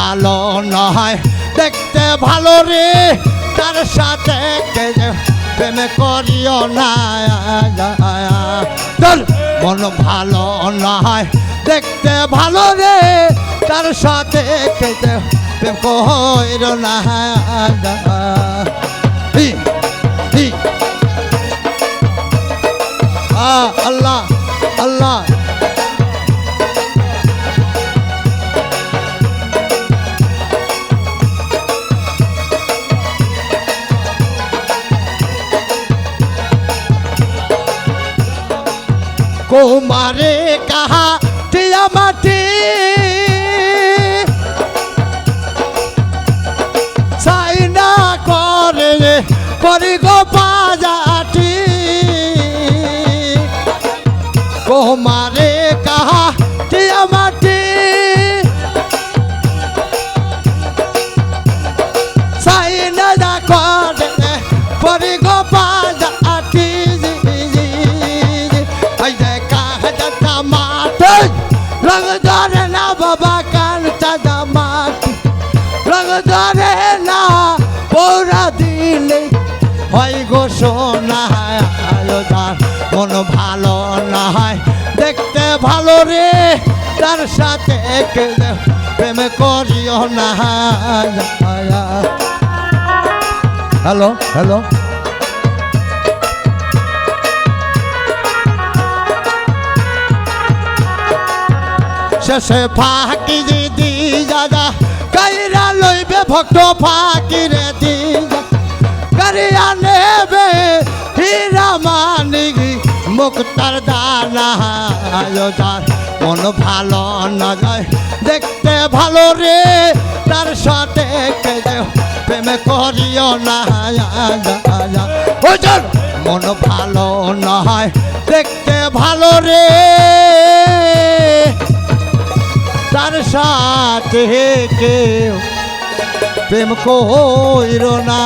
ভালো নয়। দেখতে ভালো রে, তার সাথে প্রেম করিও না। মন ভালো নয়। দেখতে ভালো রে, তার সাথে প্রেম করিল না। আল্লাহ। কুমারে কাহা টিয়া মাটি? সাইনা করে করি গো বাজাটি। কুমারে কাহা রঙ ধরে না বাবা কান চাঁদা মাটি রঙ ধরে না পৌরা দিলে। হয় গো সোনা আয়োজন মন ভালো না হয় দেখতে ভালো রে, তার সাথে প্রেম করিও না। Hello hello. শেষে ফাঁকি দি দাদা, কাইরা লইবে ভক্ত ফাঁকি রে দি কারিয়া নেবে হীরা মানিক মুক্তার দানা আয়োজন। মন ভালো না যায়, দেখতে ভালো রে, তার সাথে প্রেম করিও না। মন ভালো নয় দেখতে ভালো রে। তার সাথে কেউ প্রেম কইর না।